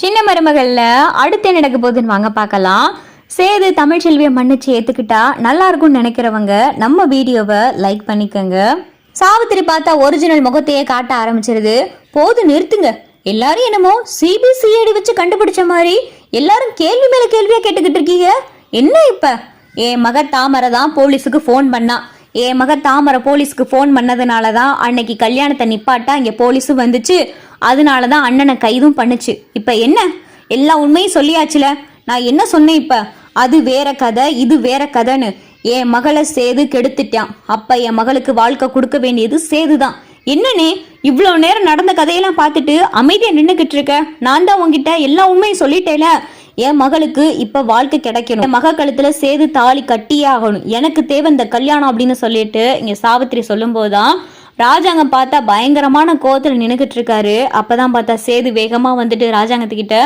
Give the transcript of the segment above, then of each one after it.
சின்ன மருமகள்ல அடுத்து என்ன நடக்க போகுதுன்னு வாங்க பார்க்கலாம். சேது தமிழ்ச்செல்வியை மன்னிச்சு ஏத்துக்கிட்டா நல்லா இருக்கும்னு நினைக்கிறவங்க நம்ம வீடியோவை லைக் பண்ணிக்கோங்க. சாவித்திரி பார்த்தா ஒரிஜினல் முகத்தையே காட்ட ஆரம்பிச்சிருது. போது நிறுத்துங்க. எல்லாரும் என்னமோ சிபிசிஐடி வச்சு கண்டுபிடிச்ச மாதிரி எல்லாரும் கேள்வி மேல கேள்வியா கேட்டுக்கிட்டு இருக்கீங்க. என்ன இப்ப? என் மக தாமரை தான் போலீஸுக்கு ஃபோன் பண்ணா. என் மக தாமரை போலீஸுக்கு ஃபோன் பண்ணதுனால தான் அன்னைக்கு கல்யாணத்தை நிப்பாட்டா இங்கே போலீஸும் வந்துச்சு. அதனால தான் அண்ணனை கைதும் பண்ணுச்சு. இப்போ என்ன? எல்லா உண்மையும் சொல்லியாச்சுல? நான் என்ன சொன்னேன் இப்போ? அது வேற கதை இது வேற கதைன்னு. என் மகளை சேது கெடுத்துட்டான். அப்ப என் மகளுக்கு வாழ்க்கை கொடுக்க வேண்டியது சேதுதான். என்னனே இவ்வளோ நேரம் நடந்த கதையெல்லாம் பார்த்துட்டு அமைதியா நின்றுக்கிட்டு இருக்க நான் தான் உங்ககிட்ட எல்லா உண்மையும் சொல்லிட்டேல? என் மகளுக்கு இப்ப வாழ்க்கை கிடைக்கணும். என் மக கழுத்துல சேது தாலி கட்டியே ஆகணும். எனக்கு தேவை இந்த கல்யாணம் அப்படின்னு சொல்லிட்டு இங்க சாவித்திரி சொல்லும்போதுதான் ராஜாங்க பார்த்தா பயங்கரமான கோவத்தில் நின்னுக்கிட்டு இருக்காரு. அப்பதான் பார்த்தா சேது வேகமா வந்துட்டு ராஜாங்கத்துக்கிட்ட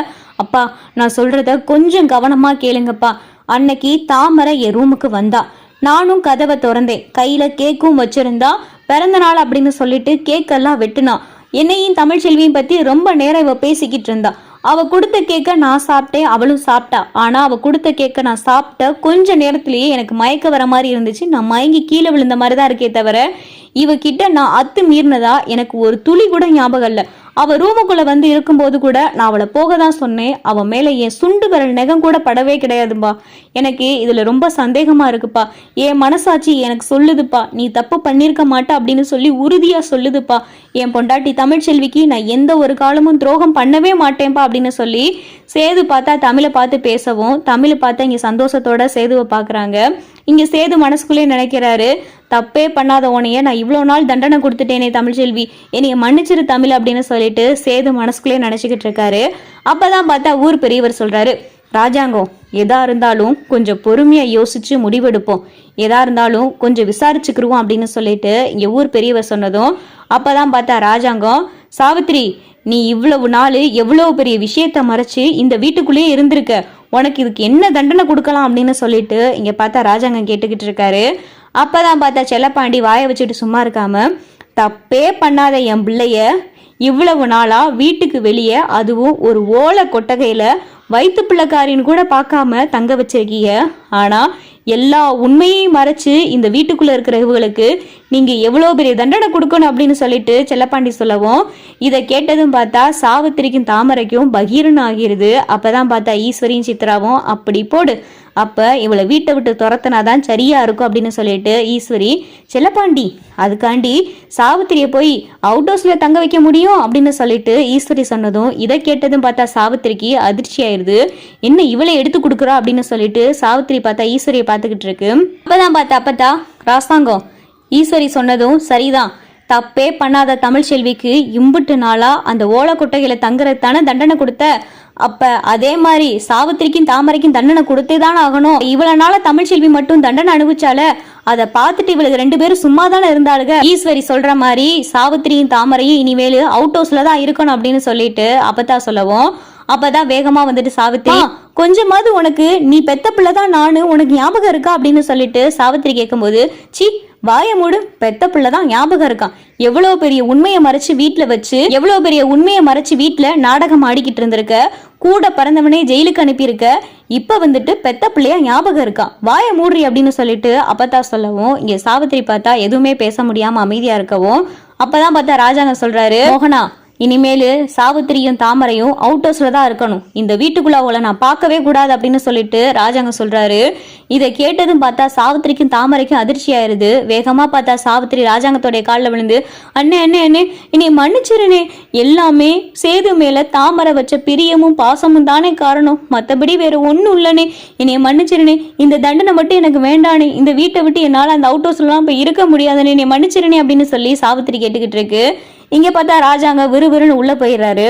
அப்பா நான் சொல்றத கொஞ்சம் கவனமா கேளுங்கப்பா. அன்னைக்கு தாமரை என் ரூமுக்கு வந்தா. நானும் கதவை திறந்தேன். கையில கேக்கும் வச்சிருந்தா பிறந்த நாள் அப்படின்னு சொல்லிட்டு கேக்கெல்லாம் வெட்டுனா. என்னையும் தமிழ்ச்செல்வியும் பத்தி ரொம்ப நேரம் இவ பேசிக்கிட்டு இருந்தா. அவ கொடுத்த கேக்க நான் சாப்பிட்டேன் அவளும் சாப்பிட்டா. ஆனா அவ கொடுத்த கேக்க நான் சாப்பிட்ட கொஞ்ச நேரத்திலேயே எனக்கு மயக்க வர மாதிரி இருந்துச்சு. நான் மயங்கி கீழே விழுந்த மாதிரி தான் இருக்கே தவிர இவகிட்ட நான் அத்து மீறினதா எனக்கு ஒரு துளி கூட ஞாபகம் இல்லை. அவ ரூமுக்குள்ள வந்து இருக்கும்போது கூட நான் அவளை போக தான் சொன்னேன். அவன் மேல என் சுண்டு விரல் நெகம் கூட படவே கிடையாதுப்பா எனக்கு இதுல ரொம்ப சந்தேகமா இருக்குப்பா. என் மனசாட்சி எனக்கு சொல்லுதுப்பா. நீ தப்பு பண்ணியிருக்க மாட்டா அப்படின்னு சொல்லி உறுதியா சொல்லுதுப்பா. என் பொண்டாட்டி தமிழ்ச்செல்விக்கு நான் எந்த ஒரு காலமும் துரோகம் பண்ணவே மாட்டேன்ப்பா அப்படின்னு சொல்லி சேது பார்த்தா தமிழை பார்த்து பேசவும் தமிழை பார்த்தா இங்க சந்தோஷத்தோட சேதுவை பார்க்குறாங்க. இங்க சேது மனசுக்குள்ளே நினைக்கிறாரு. தப்பே பண்ணாத உனைய நான் இவ்வளோ நாள் தண்டனை கொடுத்துட்டேனே தமிழ்ச்செல்வி. என்னைய மன்னிச்சிரு தமிழ் அப்படின்னு சொல்லிட்டு சேது மனசுக்குள்ளே நினச்சிக்கிட்டு இருக்காரு. அப்பதான் பார்த்தா ஊர் பெரியவர் சொல்கிறாரு ராஜாங்கம் எதா இருந்தாலும் கொஞ்சம் பொறுமையாக யோசிச்சு முடிவெடுப்போம். எதா இருந்தாலும் கொஞ்சம் விசாரிச்சுக்கிருவோம் அப்படின்னு சொல்லிட்டு இங்கே ஊர் பெரியவர் சொன்னதும் அப்போ தான் பார்த்தா ராஜாங்கம் சாவித்ரி நீ இவ்வளவு நாள் எவ்வளோ பெரிய விஷயத்த மறைச்சு இந்த வீட்டுக்குள்ளேயே இருந்திருக்க. உனக்கு இதுக்கு என்ன தண்டனை கொடுக்கலாம் அப்படின்னு சொல்லிட்டு இங்கே பார்த்தா ராஜாங்கம் கேட்டுக்கிட்டு இருக்காரு. அப்பதான் பார்த்தா செல்லப்பாண்டி வாயை வச்சுட்டு சும்மா இருக்காம தப்பே பண்ணாத என் பிள்ளைய. இவ்வளவு நாளா வீட்டுக்கு வெளியே அதுவும் ஒரு ஓலை கொட்டகையில வயிற்று பிள்ளைக்காரின்னு கூட பார்க்காம தங்க வச்சிருக்கீங்க. ஆனா எல்லா உண்மையையும் மறைச்சு இந்த வீட்டுக்குள்ள இருக்கிற இவங்களுக்கு நீங்க எவ்வளோ பெரிய தண்டனை கொடுக்கணும் அப்படின்னு சொல்லிட்டு செல்லப்பாண்டி சொல்லவும் இதை கேட்டதும் பார்த்தா சாவித்திரிக்கும் தாமரைக்கும் பகீரன் ஆகிருது. அப்பதான் பார்த்தா ஈஸ்வரியும் சித்ராவும் அப்படி போடு. அப்போ இவளை வீட்டை விட்டு துரத்துனாதான் சரியா இருக்கும் அப்படின்னு சொல்லிட்டு ஈஸ்வரி செல்லப்பாண்டி அதுக்காண்டி சாவித்திரியை போய் அவுட் ஹவுஸில் தங்க வைக்க முடியும்? அப்படின்னு சொல்லிட்டு ஈஸ்வரி சொன்னதும் இதை கேட்டதும் பார்த்தா சாவித்திரிக்கு அதிர்ச்சி ஆயிருது. என்ன இவளை எடுத்து கொடுக்குறா? அப்படின்னு சொல்லிட்டு சாவித்திரி பார்த்தா ஈஸ்வரியை பார்த்துக்கிட்டு இருக்கு. அப்பதான் பார்த்தா அப்பத்தா ராசாங்கம். ஈஸ்வரி சொன்னதும் சரிதான். தப்பே பண்ணாத தமிழ் செல்விக்கு இம்புட்டு நாளா அந்த ஓலை குட்டைகளை தங்குறதுக்கான தண்டனை கொடுத்த? அப்ப அதே மாதிரி சாவித்திரிக்கும் தாமரைக்கும் தண்டனை கொடுத்தே தான் ஆகணும். இவ்வளவு நாள தமிழ் செல்வி மட்டும் தண்டனை அனுபவிச்சால அதை பார்த்துட்டு இவளுக்கு ரெண்டு பேரும் சும்மா தானே இருந்தாளுங்க ஈஸ்வரி சொல்ற மாதிரி சாவித்திரியும் தாமரையும் இனிமேல் அவுட் ஹவுஸ்ல தான் இருக்கணும் அப்படின்னு சொல்லிட்டு அப்பத்தா சொல்லவும். அப்பதான் வேகமா வந்துட்டு சாவித்திரி கொஞ்சமாவது உனக்கு நீ பெத்த பிள்ளை தான் நானு உனக்கு ஞாபகம் இருக்கா? அப்படின்னு சொல்லிட்டு சாவித்திரி கேட்கும்போது சி வாய மூடு. பெத்த பிள்ளை தான் ஞாபகம் இருக்கான். எவ்வளோ பெரிய உண்மையை மறைச்சு வீட்டில் வச்சு எவ்வளோ பெரிய உண்மையை மறைச்சு வீட்டில் நாடகம் ஆடிக்கிட்டு இருந்திருக்க கூட பிறந்தவனே ஜெயிலுக்கு அனுப்பியிருக்க இப்போ வந்துட்டு பெத்த பிள்ளையா ஞாபகம் இருக்கான். வாய மூடுறி அப்படின்னு சொல்லிட்டு அப்பத்தா சொல்லவும் இங்கே சாவித்திரி பார்த்தா எதுவுமே பேச முடியாம அமைதியா இருக்கவும் அப்பதான் பார்த்தா ராஜாங்க சொல்றாரு மோகனா இனிமேல் சாவித்திரியும் தாமரையும் அவுட் ஹவுஸில் தான் இருக்கணும். இந்த வீட்டுக்குள்ள அவளை நான் பார்க்கவே கூடாது அப்படின்னு சொல்லிட்டு ராஜாங்க சொல்கிறாரு இதை கேட்டதும் பார்த்தா சாவித்திரிக்கும் தாமரைக்கும் அதிர்ச்சி ஆயிடுது வேகமாக பார்த்தா சாவித்திரி ராஜாங்கத்தோடைய காலில் விழுந்து அண்ணே அண்ணே அண்ணே என்னை மன்னிச்சிருனே. எல்லாமே சேது மேலே தாமரை வச்ச பிரியமும் பாசமும் தானே காரணம். மற்றபடி வேறு ஒன்றும் இல்லைனே. என்னை மன்னிச்சிருனே. இந்த தண்டனை மட்டும் எனக்கு வேண்டானே. இந்த வீட்டை விட்டு என்னால் அந்த அவுட் ஹவுஸ்லாம் இப்போ இருக்க முடியாதுன்னு என்னை மன்னிச்சிருனே அப்படின்னு சொல்லி சாவித்திரி கேட்டுக்கிட்டு இருக்கு. இங்க பார்த்தா ராஜாங்க விறுவிறுன்னு உள்ள போயிடுறாரு.